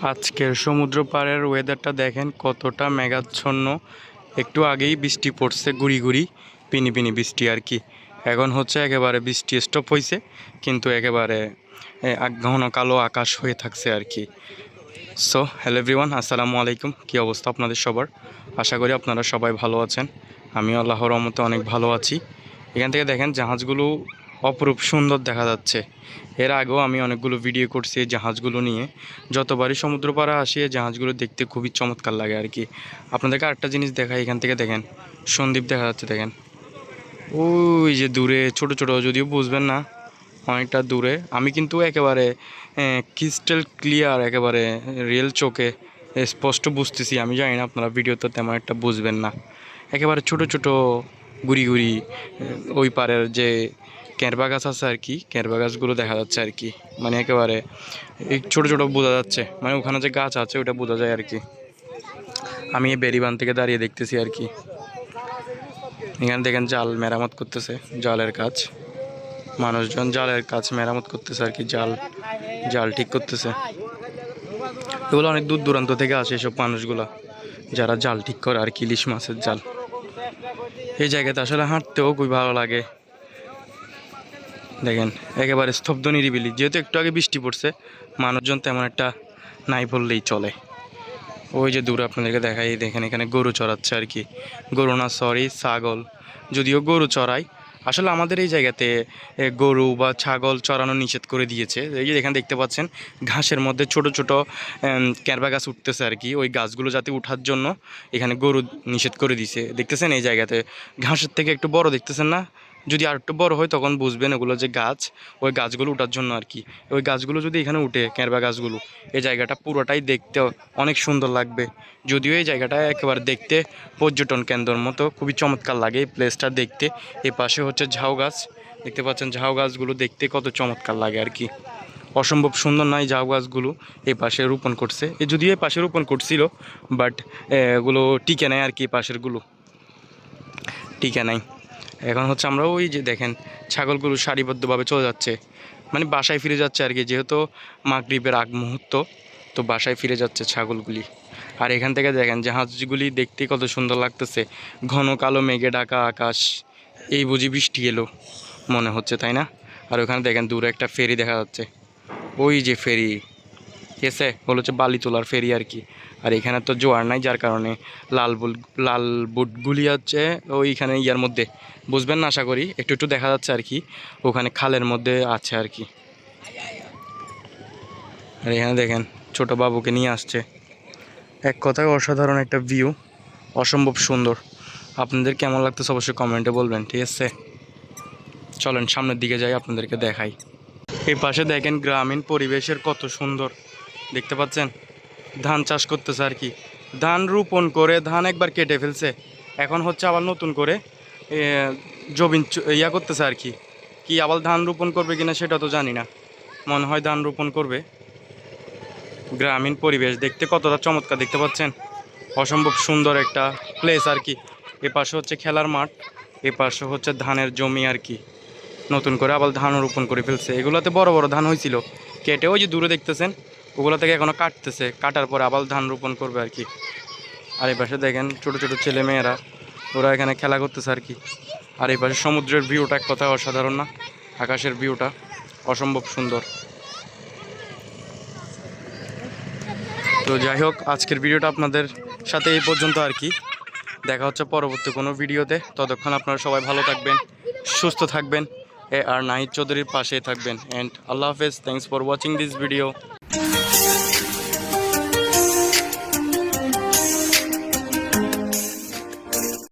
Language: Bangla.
আজকের সমুদ্র পাড়ের ওয়েদারটা দেখেন কতটা মেঘাচ্ছন্ন। একটু আগেই বৃষ্টি পড়ছে, গুড়ি গুড়ি, পিনি পিনি বৃষ্টি আর কি। এখন হচ্ছে একেবারে বৃষ্টি স্টপ হয়েছে কিন্তু একেবারে ঘন কালো আকাশ হয়ে থাকছে আর কি। সো হ্যালো এভরিওয়ান আসসালামু আলাইকুম। কী অবস্থা আপনাদের সবার? আশা করি আপনারা সবাই ভালো আছেন। আমিও আল্লাহর রহমতে অনেক ভালো আছি। এখান থেকে দেখেন জাহাজগুলো অপরূপ সুন্দর দেখা যাচ্ছে। এর আগেও আমি অনেকগুলো ভিডিও করছি এই জাহাজগুলো নিয়ে। যতবারই সমুদ্র পাড়ে আসি, এই জাহাজগুলো দেখতে খুবই চমৎকার লাগে আর কি। আপনাদেরকে আরেকটা জিনিস দেখাই, এখান থেকে দেখেন। সন্দীপ দেখা যাচ্ছে, দেখেন। ওই যে দূরে, ছোট ছোট, যদিও বুঝবেন না, অনেকটা দূরে। আমি কিন্তু একেবারে ক্রিস্টাল ক্লিয়ার একেবারে রিয়েল চোখে স্পষ্ট বুঝতেছি। আমি জানি না, আপনারা ভিডিওতে তেমন একটা বুঝবেন না। একেবারে ছোট ছোট গুড়ি গুড়ি ওই পারের যে ক্যারবা গাছ আছে আর কি ক্যারবা গাছগুলো দেখা যাচ্ছে আর কি। মানে একেবারে এই ছোটো ছোটো বোঝা যাচ্ছে মানে ওখানে যে গাছ আছে ওটা বোঝা যায় আর কি। আমি এই বেরিবান থেকে দাঁড়িয়ে দেখতেছি আর কি। এখানে দেখেন জাল মেরামত করতেছে, জালের কাজ। মানুষজন জালের কাজ মেরামত করতেছে আর কি, জাল জাল ঠিক করতেছে। এগুলো অনেক দূর দূরান্ত থেকে আসে এসব মানুষগুলা, যারা জাল ঠিক করে আর কি, ইলিশ মাছের জাল। এই জায়গাতে আসলে হাঁটতেও খুবই ভালো লাগে। দেখেন, একেবারে স্তব্ধ নিরিবিলি। যেহেতু একটু আগে বৃষ্টি পড়ছে, মানুষজন তেমন একটা নাই বললেই চলে। ওই যে দূরে আপনাদেরকে দেখাই, দেখেন এখানে গরু চড়াচ্ছে আর কি। গরু না সরি ছাগল। যদিও গরু চড়াই আসলে আমাদের এই জায়গাতে গরু বা ছাগল চড়ানো নিষেধ করে দিয়েছে। এই যে এখানে দেখতে পাচ্ছেন, ঘাসের মধ্যে ছোট ছোট ক্যারবা গাছ উঠতেছে আর কি। ওই গাছগুলো যাতে উঠার জন্য এখানে গরু নিষেধ করে দিয়েছে। দেখতেছেন এই জায়গাতে, ঘাসের থেকে একটু বড় দেখতেছেন না? যদি আর একটু বড় হয়, তখন বুঝবেন এগুলো যে গাছ, ওই গাছগুলো ওঠার জন্য আর কি। ওই গাছগুলো যদি এখানে উঠে ক্যারবা গাছগুলো, এই জায়গাটা পুরোটাই দেখতে অনেক সুন্দর লাগবে। যদিও এই জায়গাটা একেবারে দেখতে পর্যটন কেন্দ্রর মতো, খুবই চমৎকার লাগে এই প্লেসটা দেখতে। এই পাশে হচ্ছে ঝাউ গাছ, দেখতে পাচ্ছেন ঝাউ গাছগুলো দেখতে কত চমৎকার লাগে আর কি। অসম্ভব সুন্দর নয় ঝাউ গাছগুলো? এই পাশে রোপণ করছে। এ যদিও এই পাশে রোপণ করছিল বাট এগুলো টিকে নেয় আর কি পাশেরগুলো। টিকে নাই। এখন হচ্ছে আমরা ওই যে দেখেন, ছাগলগুলো সারিবদ্ধভাবে চলে যাচ্ছে। মানে বাসায় ফিরে যাচ্ছে আর কি, যেহেতু মাগরীবের আগ মুহূর্ত, তো বাসায় ফিরে যাচ্ছে ছাগলগুলি। আর এখান থেকে দেখেন জাহাজগুলি দেখতে কত সুন্দর লাগতেছে। ঘন কালো মেঘে ঢাকা আকাশ, এই বুঝি বৃষ্টি এলো, মনে হচ্ছে, তাই না? আর ওখানে দেখেন দূরে একটা ফেরি দেখা যাচ্ছে। ওই যে ফেরি। এসে হলো হচ্ছে বালি তোলার ফেরি আর কি। আর এখানে তো জোয়ার নাই, যার কারণে লাল বুল, লাল বুটগুলি হচ্ছে ওইখানে ইয়ার মধ্যে। বুঝবেন না, আশা করি। একটু একটু দেখা যাচ্ছে আর কি। ওখানে খালের মধ্যে আছে আর কি। আর এখানে দেখেন, ছোট বাবুকে নিয়ে আসছে। এক কথায় অসাধারণ একটা ভিউ অসম্ভব সুন্দর। আপনাদের কেমন লাগতেছে অবশ্যই কমেন্টে বলবেন, ঠিক আছে? চলেন, সামনের দিকে যাই, আপনাদেরকে দেখাই। এই পাশে দেখেন, গ্রামীণ পরিবেশের কত সুন্দর। দেখতে পাচ্ছেন? ধান চাষ করতেছে আর কি। ধান রোপণ করে ধান একবার কেটে ফেলছে। এখন হচ্ছে আবার নতুন করে জমিন ইয়া করতেছে আর কি। কি আবার ধান রোপণ করবে কিনা সেটা তো জানি না। মনে হয় ধান রোপণ করবে। গ্রামীণ পরিবেশ দেখতে কতটা চমৎকার দেখতে পাচ্ছেন? অসম্ভব সুন্দর একটা প্লেস আর কি। এ পাশে হচ্ছে খেলার মাঠ, এ পাশে হচ্ছে ধানের জমি আর কি। নতুন করে আবার ধান রোপণ করে ফেলছে। এগুলোতে বড় বড় ধান হয়েছিল কেটে ওই যে দূরে দেখতেছেন ওগুলো থেকে এখনও কাটতেছে। কাটার পরে আবার ধান রোপণ করবে আর কি। আর এই পাশে দেখেন ছোটো ছোটো ছেলে মেয়েরা, ওরা এখানে খেলা করতেছে আর কি। আর এই পাশে সমুদ্রের ভিউটা এক কথায় অসাধারণ না? আকাশের ভিউটা অসম্ভব সুন্দর। তো যাই হোক, আজকের ভিডিওটা আপনাদের সাথে এই পর্যন্ত আর কি। দেখা হচ্ছে পরবর্তী কোনো ভিডিওতে। ততক্ষণ আপনারা সবাই ভালো থাকবেন, সুস্থ থাকবেন, এ আর নাহিদ চৌধুরীর পাশে থাকবেন। অ্যান্ড আল্লাহ হাফেজ thanks for watching this video